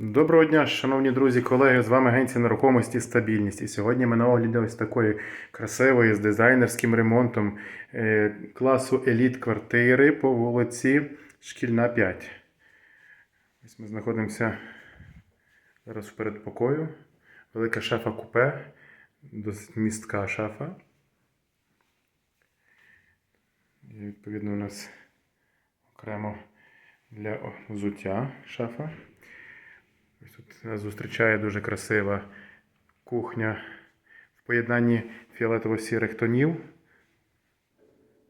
Доброго дня, шановні друзі, колеги. З вами агенція нерухомості стабільність. І сьогодні ми на огляді ось такої красивої з дизайнерським ремонтом е, класу еліт квартири по вулиці Шкільна 5. Ось ми знаходимося зараз в передпокою. Велика шафа купе, досить містка шафа. І відповідно у нас окремо для взуття шафа. Ось тут нас зустрічає дуже красива кухня в поєднанні фіолетово-сірих тонів.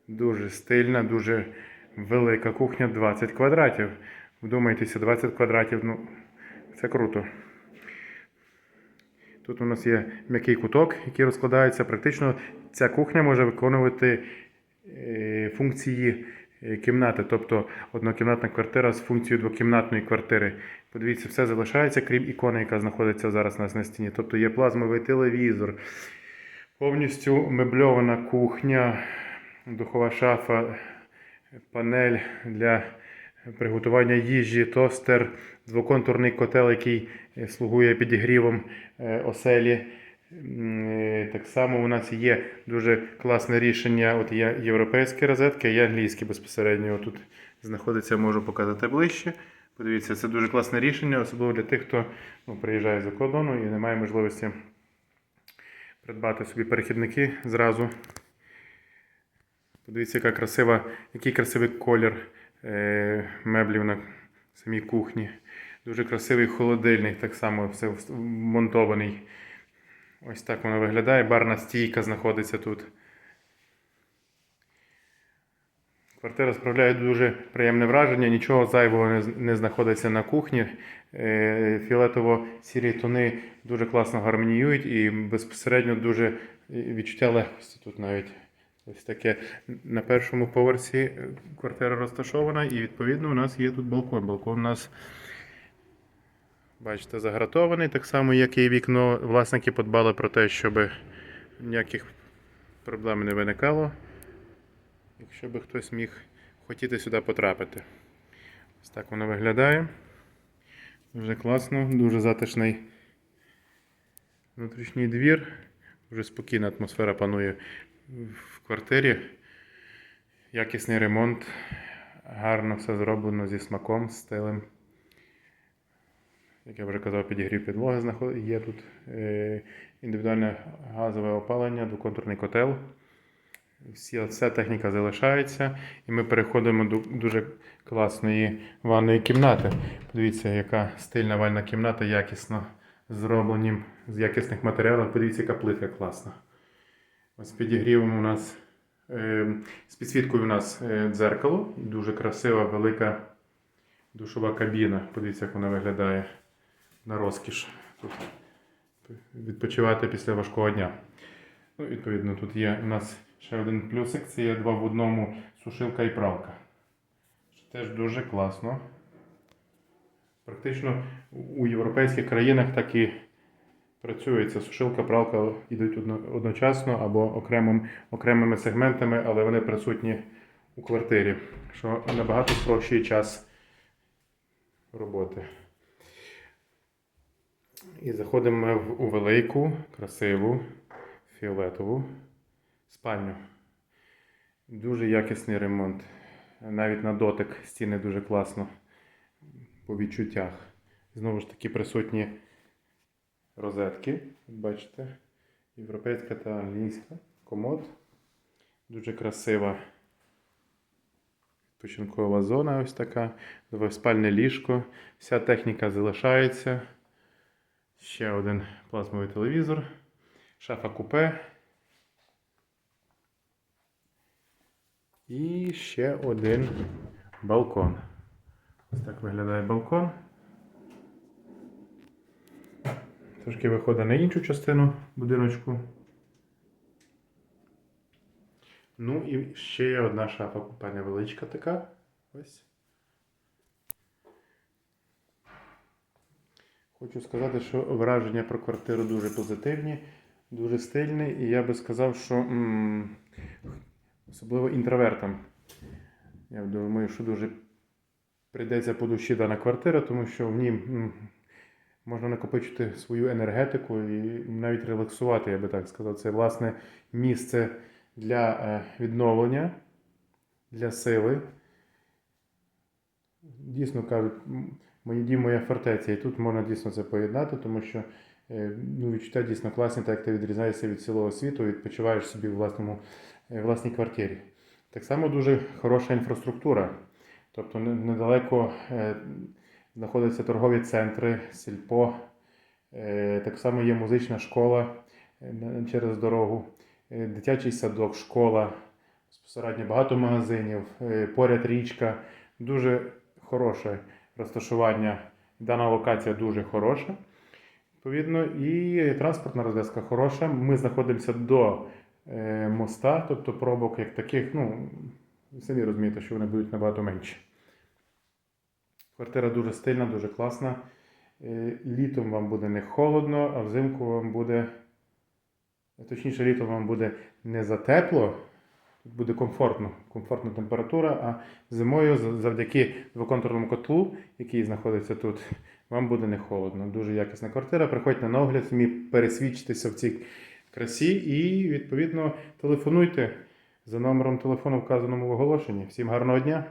Дуже стильна, дуже велика кухня, 20 квадратів. Вдумайтеся, 20 квадратів, ну, це круто. Тут у нас є м'який куток, який розкладається. Практично ця кухня може виконувати е, функції кімнати, тобто однокімнатна квартира з функцією двокімнатної квартири. Подивіться, все залишається, крім ікони, яка знаходиться зараз у нас на стіні. Тобто є плазмовий телевізор, повністю мебльована кухня, духова шафа, панель для приготування їжі, тостер, двоконтурний котел, який е, слугує підігрівом е, оселі. Е, Так само у нас є дуже класне рішення. От є європейські розетки, а є англійські безпосередньо. Тут знаходиться, можу показати ближче. Подивіться, це дуже класне рішення, особливо для тих, хто ну, приїжджає за кордону і не має можливості придбати собі перехідники зразу. Подивіться, яка красива, який красивий колір е, меблів на самій кухні. Дуже красивий холодильник, так само все вмонтований. Ось так воно виглядає. Барна стійка знаходиться тут. Квартира справляє дуже приємне враження, нічого зайвого не, знаходиться на кухні. Е, Фіолетово-сірі тони дуже класно гармоніюють і безпосередньо дуже відчуття легкості тут навіть. Ось таке на першому поверсі е, квартира розташована, і відповідно у нас є тут балкон. Балкон у нас, бачите, загратований, так само, як і вікно. Власники подбали про те, щоб ніяких проблем не виникало якщо би хтось міг хотіти сюди потрапити. Ось так воно виглядає. Дуже класно, дуже затишний внутрішній двір. Дуже спокійна атмосфера панує в квартирі. Якісний ремонт. Гарно все зроблено зі смаком, стилем. Як я вже казав, підігрів підлоги є тут. Е, Індивідуальне газове опалення, двоконтурний котел. Всі, вся техніка залишається, і ми переходимо до дуже класної ванної кімнати. Подивіться, яка стильна ванна кімната, якісно зроблені з якісних матеріалів. Подивіться, яка плитка класна. Ось підігрівом у нас, е, з підсвіткою у нас е, дзеркало, дуже красива, велика душова кабіна. Подивіться, як вона виглядає на розкіш. Тут відпочивати після важкого дня. Ну, відповідно, тут є у нас ще один плюсик, це є два в одному сушилка і пралка. Теж дуже класно. Практично у європейських країнах так і працює. Ця сушилка, пралка йдуть одночасно або окремим, окремими сегментами, але вони присутні у квартирі, що набагато спрощує час роботи. І заходимо в- у велику, красиву, фіолетову спальню. Дуже якісний ремонт. Навіть на дотик стіни дуже класно по відчуттях. Знову ж таки присутні розетки. Бачите, європейська та англійська. Комод. Дуже красива відпочинкова зона ось така. Двоспальне ліжко. Вся техніка залишається. Ще один плазмовий телевізор. Шафа купе. І ще один балкон. Ось так виглядає балкон. Трошки виходить на іншу частину будиночку. Ну і ще є одна шафа купе невеличка така. Ось. Хочу сказати, що враження про квартиру дуже позитивні, дуже стильні, і я би сказав, що м, особливо інтровертам. Я думаю, що дуже прийдеться по душі дана квартира, тому що в ній можна накопичити свою енергетику і навіть релаксувати, я би так сказав. Це власне місце для е, відновлення, для сили. Дійсно кажуть, мої дім, моя фортеця. І тут можна дійсно це поєднати, тому що е, ну, відчуття дійсно класні, так як ти відрізняєшся від цілого світу, відпочиваєш собі в власному, е, власній квартирі. Так само дуже хороша інфраструктура. Тобто недалеко е, знаходяться торгові центри, сільпо, так само є музична школа через дорогу, дитячий садок, школа, безпосередньо багато магазинів, поряд річка. Дуже хороше розташування. Дана локація дуже хороша. Відповідно, і транспортна розв'язка хороша. Ми знаходимося до е, моста, тобто пробок як таких, ну, самі розумієте, що вони будуть набагато менші. Квартира дуже стильна, дуже класна. Е, Літом вам буде не холодно, а взимку вам буде. Точніше, літом вам буде не затепло, буде комфортно, комфортна температура, а зимою завдяки двоконтурному котлу, який знаходиться тут, вам буде не холодно. Дуже якісна квартира. Приходьте на огляд, самі пересвідчитися в цій красі і, відповідно, телефонуйте за номером телефону, вказаному в оголошенні. Всім гарного дня!